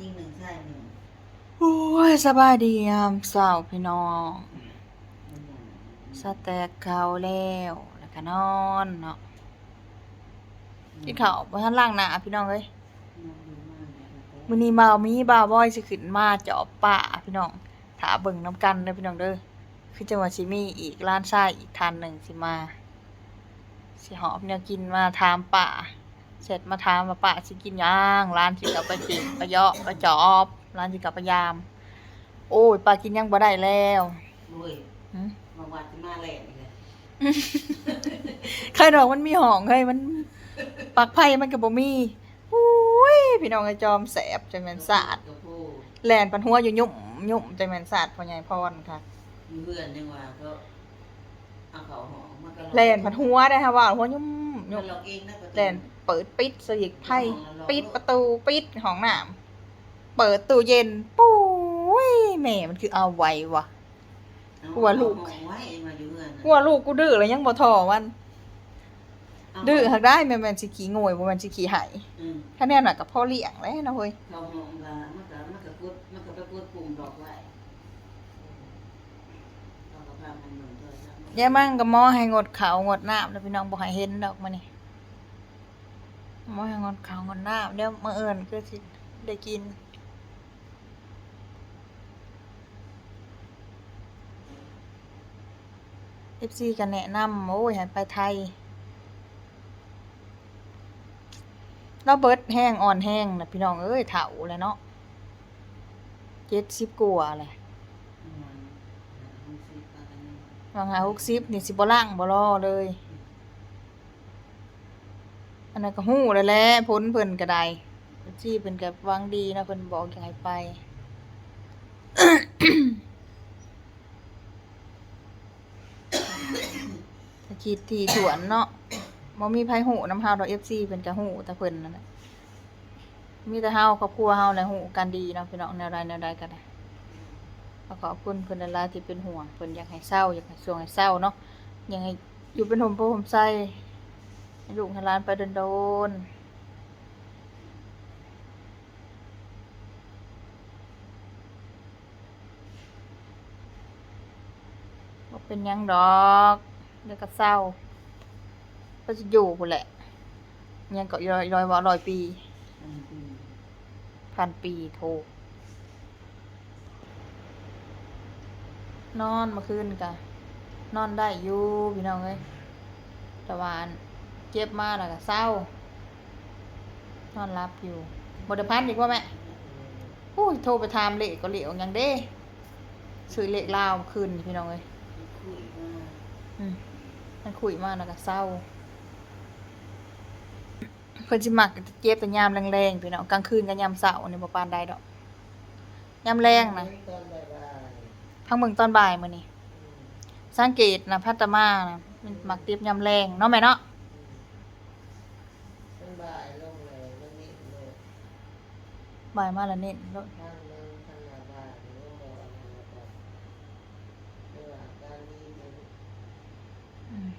ยิงหนึ่งใช่หนึ่งโอ้ยสบายดียามเช้าพี่น้องสแต็กข้าวแล้วแล้วก็นอนเนาะกินข้าวบ่ทันล้างหน้าพี่น้องเอ้ยมื้อนี้บ่าวมีบ่าวบอยสิขึ้นมาเจาะป่าพี่น้องถ้าเบิ่งนํกันเด้อพี่น้องเด้อคือจังว่าสิมีอีกร้านชายอีกท่านหนึงสิมาสิหอบแนวกินมาถามป่า เสร็จมาถามว่าป่าสิกินหยังร้านสิกลับไปกินไปเยาะไปจอบร้านสิกลับไปยาม โอ้ยป่ากินหยังบ่ได้แล้วโอ้ยหึมาวัดที่มาแหลกเลยใครดอกมันมีห้องเฮ้ยมันปักไผ่มันก็บ่มีอุ้ยพี่น้องไอ้จอมแสบจังแม่นสาดกับผู้แล่นปันหัวอยู่ยุ่มยุ่มจังแม่นสาดพ่อใหญ่พรค่ะ มีเพื่อนยังว่าก็เอาเขาหอมมาก็แล่นปันหัวได้ค่ะว่าหัวยุ่มมั ยุ่นมหลอกเองนะประตูแล่นเปิดปิดสยิกไผ่ปิดประตูปิดห้องน้ำเปิดตู้เย็นปุ้ยแม่มันคือเอาไว้ว่ะเอากลัวลูกเอาไว้มาอยู่เพื่อนกลัวลูกกูดื้อแล้วยังบ่ทอมัน ดื้อหักได้แม่นแม่นสิขี้โงยบ่แม่นสิขี้ไหายอืมถ้าแน่น่ะก็พ่อเลี้ยงแล้วนะเว้ย เขาหอมกันมันก็มันก็กดมันก็ไปกดปุ่มดอกไว้เราก็พามันเหมือนเดิม ยายมั่งก็หมอให้งดเขางดน้ำแล้วพี่น้องบ่ให้เห็นดอกมื้อนี้หมอให้งดเขางดน้ำเดี๋ยวมื้ออื่นคือสิได้กิน FC ก็แนะนำโอ้ยให้ไปไทยเราเบิดแห้งอ่อนแห้งนะพี่น้องเอ้ยเฒ่าแล้วเนาะ70กว่าแหละ อืมมันสิปากันนี่ วางหาหกสิบนี่สิบล่างบ่รอเลย อันนั้นก็ฮู้แล้วแหละผลเพิ่นก็ได้ที่เพิ่นก็หวังดีนะเพิ่นบอกอยากให้ไปถ้าคิดที่สวนเนาะบ่มีไผฮู้ำเฮาดอก FC เพิ่นก็ฮู้แต่เพิ่นนั่นแหละมีแต่เฮาครอบครัวเฮาแหละฮู้กันดีเนาะพี่น้องแนวใดแนวใดก็ได้ ขอบคุณเพิ่นหลายๆที่เป็นห่วงเพิ่นอยากให้เศร้าอยากให้ช่วงให้เศร้าเนาะอยากให้อยู่เป็นห่มโพห่มไส้ให้ลูกให้หลานไปโดนๆบ่เป็นหยังดอกเดี๋ยวก็เศร้า ก็จะอยู่พุ่นแหละ ยังก็ร้อยร้อยว่าร้อยปีอืมอืมพันปีโท นอนเมื่อคืนกะนอนได้อยู่พี่น้องเอ้ยแต่ว่าอันเจ็บมากแล้วก็เศร้านอนรับอยู่บไดพันอีกว่าแม่โอ้ยโทรไปถามเลขก็เหลียวยังเด้ซื้อเลขลาวคืนพี่น้องเอ้ยคุยว่าอืมมันคุยมากแล้วก็เศร้าเพิ่นสิมักเจ็บแต่ยามแรงๆพี่น้องกลางคืนกับยามเช้านี่บ่ปานใดดอกยามแรงนะ พังเบิ่งตอนบ่ายมื้อนี้สังเกตนะพัตตามานะมันมักเตียบยำแรงเนาะแม่เนาะเป็นบ่ายลงเลยแล้วนี่โลดบ่ายมาแล้วเน้นโลด ข้างหนึงข้างหน้าบ้านหรือว่าบ่อนนั่นแหละครับเวลาการนี้มัน อืม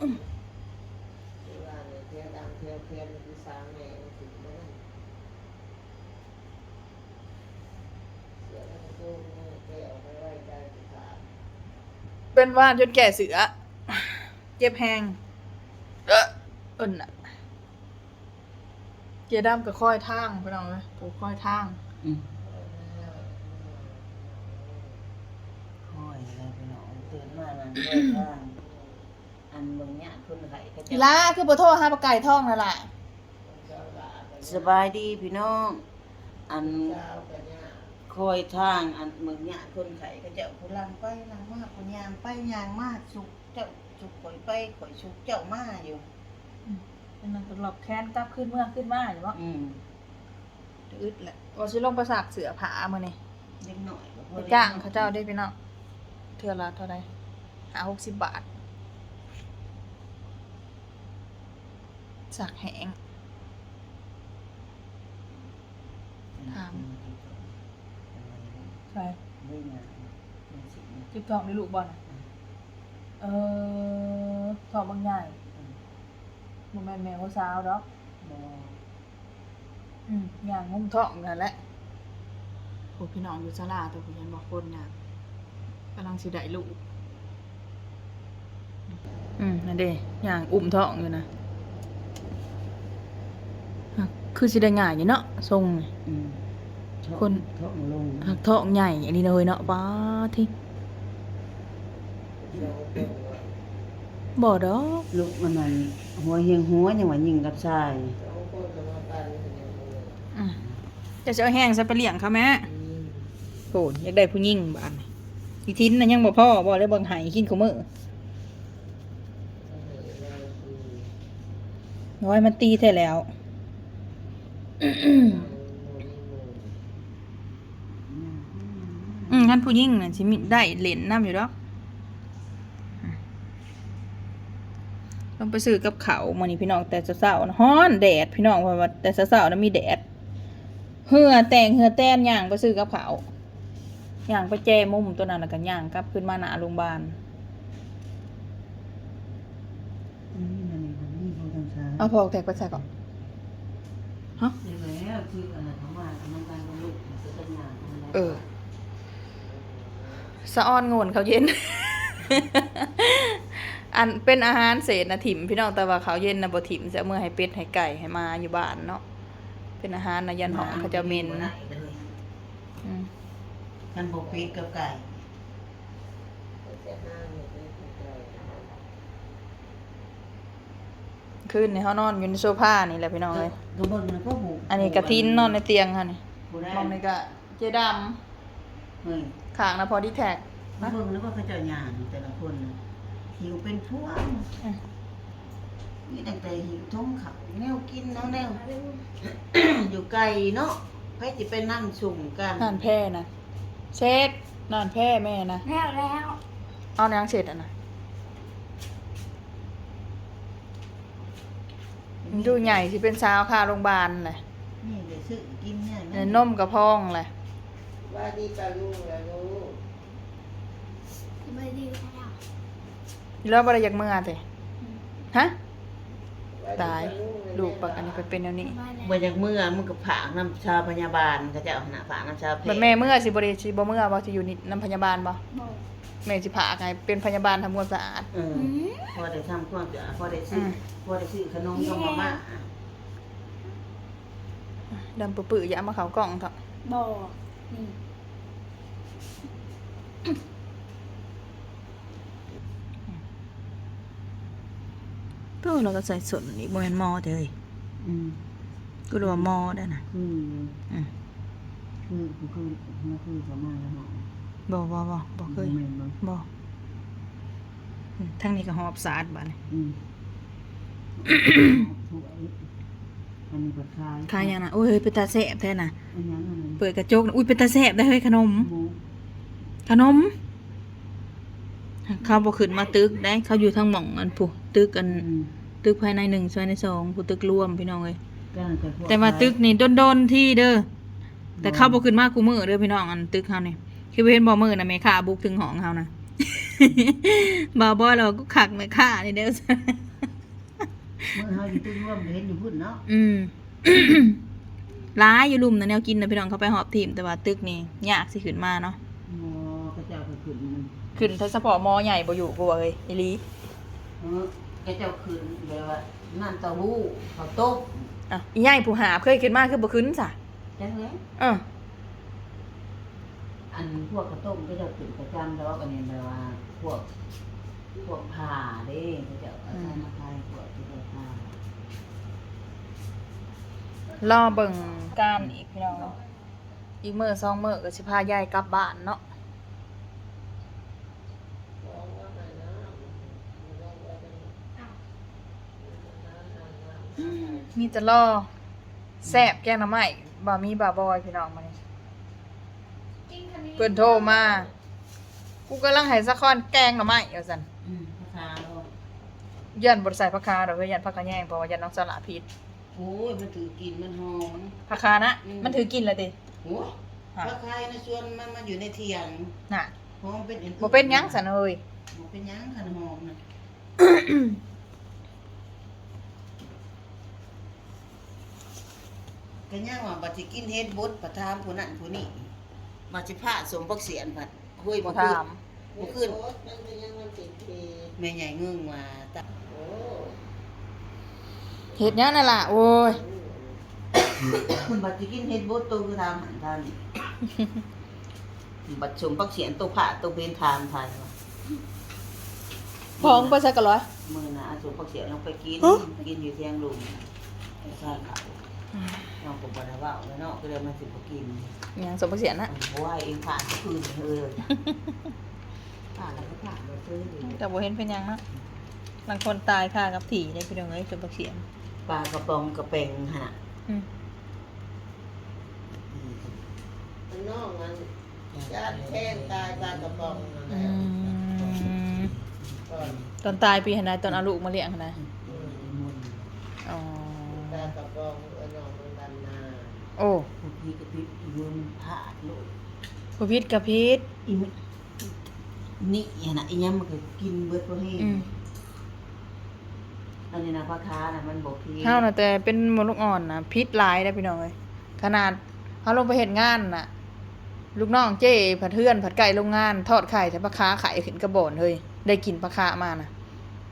อืม เวลาเนี่ยเที่ยวดังเที่ยวเพียนมันคือสามแม่มันถึงนั่นเสือแล้วก็ตู้เนี่แกเอาไปไว้ได้ที่าดเป็นว่านจนแก่เสือ เจ็บแหงเออเอิ่นน่ะเจดํก็ค่อยทางพี่น้องเอ้ยกูค่อยทางอืมห้อยอะไรไปเนาะตื่นมานั่งเดินทาง อันเบิ่งเนี่ยคนไข้ก็อีจะลาคือบ่โทรหาปลาไก่ทองนั่นล่ะเจ้าหลาไปสบายดีพี่น้อง อันเจ้ากันเนี่ยคอยทางอันเมืองเนี่ยคนไข้ก็จะผู้ลังไปลังมากคนยางไปยางมากสุกเจ้าสุกข่อยไปข่อยสุกเจ้ามาอยู่เป็นนั่นตลอกแค้นกลับขึ้นเมื่อขึ้นมาอยู่บ่อืมอึดแหละว่าสิลงไปสากเสือผามื้อนี้เล็กหน่อยก็พอไปจ้างเขาเจ้าได้พี่น้องเทื่อละเท่าใดหา60บาท สากแห้งถามใช่ได้ไงเป็นสิ่งนี้เจ็บท้องในลูกบ่น่ะเออท้องบางใหญ่บ่แม่นแม่เขาสาวดอกบ่อืมอย่างงุ้มท้องนั่นแหละโอ้พี่น้องอยู่ศาลาตัวพี่ยันบอกคนน่ะกำลังสิได้ลูก อืมนั่นเด้อย่างอุ้มท้องอยู่นะหัก คือสิได้ง่ายอยู่เนาะทรงนี่ อืมคน ท้องลงหักท้องใหญ่อันนี้เลยเนาะป้าที่สองคนว่าบ่ดอกลูกมันนั่นหัวเฮียงหัวยังว่ายิงกับชายสองคนก็มาปันกันอย่างนี้อืมจะจะเอาแห้งซะไปเลี้ยงเขาแม่อืมโหอยากได้ผู้หญิงบ้านนี่อีทิ้นน่ะยังบ่พ่อบ่เลยเบิ่งไห้กินของมื้อเอาให้เราคือน้อยมันตีแท้แล้วเอาโมนี่โมอืมท่านผู้หญิงน่ะสิมีได้เหรียญน้ำอยู่ดอกอืมต้องไปซื้อกับเขาวมื้อนี้พี่น้องแต่เช้าๆนะฮ้อนแดดพี่น้องว่าว่าแต่เช้าๆนะมีแดดเหือแต่งเหือแต้นย่างไปซื้อกับเขาวย่างไปแจมุมตัวนั้นแล้วก็ย่างกลับขึ้นมาหน้าโรงพยาบาลนี่มันนี่มันนี่เขาทำชายเอาพอแทกไปใส่ก่อน ฮะนี่แล้วคืออะไรเขามาทำงานกับลูกจะเป็นงานทำอะไรเออสะออนโงนเขาเย็น อันเป็นอาหารเศษนะถิ่มพี่น้องแต่ว่าเขาวเย็นนะบ่ถิ่มจะเอามื่อให้เป็ดให้ไก่ให้มาอยู่บ้านเนาะเป็นอาหารนะยันหอมเขาจะเหม็นอืมมันบกปีกกับไก่ก็จะห้ามอยู่ด้วยกันได้คืนนี้เขานอนอยู่ในโซฟานี่แหละพี่น้องเลย ก็เบิ่งมันก็บุอันนี้กระทินนอนในเตียงค่ะนี่ผู้ได้มองนี่ก็เจดเฮ้ยำขางนะพอดีแท็กมาเบิ่งแล้วก็เขาเจ้าหยางแต่ละคนน่ะหิวเป็นพวงอืมนี่ตั้งแต่หิวท้องเขาแนวกินแล้วแนว อยู่ไกลเนาะไปสิไปนั่งสุ่มกันนานแพ่นะเช็ดนานแพ่แม่นะแล้วแล้วเอานางเสร็จอะนะ มันดูใหญ่สิเป็นสาวคาโรงพยาบาลเลยนี่เดี๋ยวซื้อกินเนี่ยเนยนมกับพองเลยว่าดีปลาลูกแล้วลูกไม่ดีแล้วแล้วบ่ได้อยากเมื่อเตะฮะว่าตายปลูกปักอันนี้ไปเป็นแนวนี้บ่จากเมื่อมึงก็ผากน้ำชาพยาบาลเขาจะเอาหน้าผากน้ำชาเพบัดแม่เมื่อสิบ่ได้สิบ่เมื่อบ่สิอยู่นี่นํพยาบาลบ่บอก แม่สิพาไงเป็นพยาบาลทำความสะอาด เอออืมพอได้ทำความสะอาดพอได้ซื้ออม พอได้ซื้อขนมกับมาม่าดำปื้อๆอย่าเอามาเข้ากล่องเถอะบอกนี่ตู้เราก็ใส่สนอีกบ่แม่นหม้อเด้อเฮ้ยอืมกูรู้ว่าหม้อได้น่ะคืออืม คือคือคือมันคือประมาณแล้วเนาะ บ่บ่บ่บ่เคยแม่นบ่บ่อืมทั้งนี้ก็หอบสะอาดบัดนี้อืมสวยอันนี้ก็คายขายหยังน่ะโอ้ยเป็นตาแซ่บแท้น่ะ อันยังอันนั้นเปิดกระจกน่ะอุ้ยเป็นตาแซ่บได้เฮ้ยขนม หมูขนม เขาบ่ขึ้นมาตึกได้ เขาอยู่ทางหม่องอันผู้ตึกอัน อืมตึกภายในหนึ่งซอยในสองผู้ตึกรวมพี่น้องเอ้ยก็น่จะพกแต่ว่าตึกนี่โดนๆที่เด้อแต่เข้าบ่ขึ้นมากูมือเด้อพี่น้องอันตึกเฮานี่ คือบ่เห็นบ่มือน่ะแม่ค้าบุกถึงห้องเฮานะบ่บ่เราก็คักแม่ค้านี่เด้อเมื่อเฮาอยู่ตึกร่วมเห็นอยู่พุ่นเนาะอืมหลายอยู่ลุมนะแนวกินนะพี่น้องเขาไปหอบทีมแต่ว่าตึกนี่ยากสิขึ้นมาเนาะหมอก็เจ้าก็ขึ้นขึ้นถ้าเฉพาะมอใหญ่บ่อยู่กูว่าเอ้ยอีหลีเออก็เจ้าขึ้นแบบว่าน้ำเต้าหู้ข้าวต้มอะอีใหญ่ผู้หาบเคยขึ้นมาคือบ่ขึ้นซะจังเลยเออ อันพวกข้าวต้มก็จ้าขึ้นประจำแล้วก็เนี่ยแบบว่า พวก พวกผ่าเด้ก็เจ้าเอาใส่มาขายพวกที่เขาผ่ารอเบิ่งการอีกพี่น้องอีกมื้อสองมื้อก็สิพายายกลับบ้านเนาะบอกว่าให้น้ำบอกว่าให้น้ำมีแต่รอแซ่บแกงหน่อไม้บ่มีบ่าบอยพี่น้องมานี่ เพิ่นโทรมา กูกำลังให้สะคอนแกงหน่อไม้ว่าซั่นอืมราคาเรายันบ่ได้ใส่ผักคาดอกเว้ยยันผักกะแยงเพราะว่ายันน้องสละพิษโอ้ยมันถือกินมันหอม ผักคานะ อืม มันถือกินแล้วติโอ้ยราคาในส่วนมันมันอยู่ในเทียงน่ะพออมเป็นอื่ๆบ่เป็นหยังสันเอ้ยบ่เป็นหยังคันหอมน่ะก็ยังว่าบัดสิกินเฮ็ดบดประทามผู้นั้นผู้นี้ มาสิพาสมบักเสียนผัดห้วยบ่บ่ขึ้นถาม บ่ขึ้นโอ๊ตมันเป็นยังมันติดทีแม่ใหญ่งึงว่าตะโอ้เฮ็ดหยังนั่นล่ะโอ้ยบัดสิกินเฮ็ดบดตัวคือทางหันทางนี้บัดสมบักเสียนตัวผ่าตัวเป็นทางทานว่าพองไปซะก็ร้อย มื้อหน้าสมบักเสียนลงไปกิน ฮะ กินอยู่เที่ยงลุงใช่ค่ะ น้องก็บ่ได้เว้าแล้วเนาะก็เลยมาสิบกินยังสมบักเสียนะเพราะว่าเองผ่านคืนเลยผ่านแล้วก็ผ่านมาซื้อดิแต่บ่เห็นเป็นยังนะบางคนตายค่ากับถี่ได้พี่น้องเอ้ยสมบักเสียนปลากระปองกระเปงฮะอืมมันนอกมันญาติแท่งตายปลากระปองนั่นแหอืละก่อนตอนตายปีหนใดตอนเอาลูกมาเลี้ยงหันใดอ๋อ ปลากระป๋องเออนองมันดันนา โอ้พี่กระพริบยืนผ่าลูกผู้พิษกับพิษอีมนี่นะอีนี้มันก็กินเบิดพวกนี้อืมอันนี้นะพ่อค้านะมันบอกพี่เฮาน่ะแต่เป็นมนุษย์อ่อนน่ะพิษหลายได้อพี่น้องเอ้ยขนาดเฮาลงไปเฮ็ดงานน่ะ ลูกน้องเจ้ผัดเทือนผัดไก่โรงงาน ทอดไข่แต่ปลาค้าไข่ขึ้นกระโบนเฮ้ยได้กินปลาค้ามาน่ะ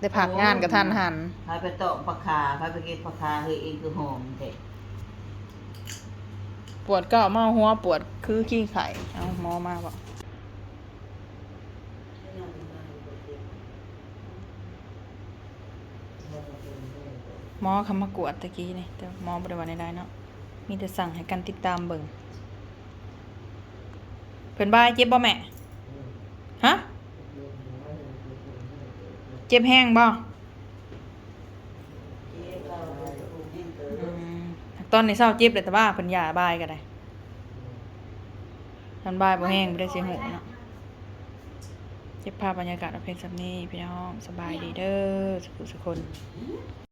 ได้ผักงานกับท่านหัน พาไปตอกปลาคาพาไปเก็บปลาคาเฮ้ยเองคือหอมเด็ก ปวดก็เมาหัวปวดคือขี้ไข่เอาหมอมาบอกหมอคำมากวดตะกี้นี่แต่หมอบริวารใดๆเนาะมีแต่สั่งให้กันติดตามเบิ่งเพิ่นบายเจ็บบ่แม่ ฮะ เจ็บแห้งบ่อืมต อนในเศร้าเจ็บเลยแต่ว่าเพิ่นยาบายก็ได้ทันบายบ่แห้งบ่ได้เสียหูเนาะเจ็บภาพบรรยากาศเอาเพลงสับนี้พี่น้องสบายดีเด้อสุขสุขคน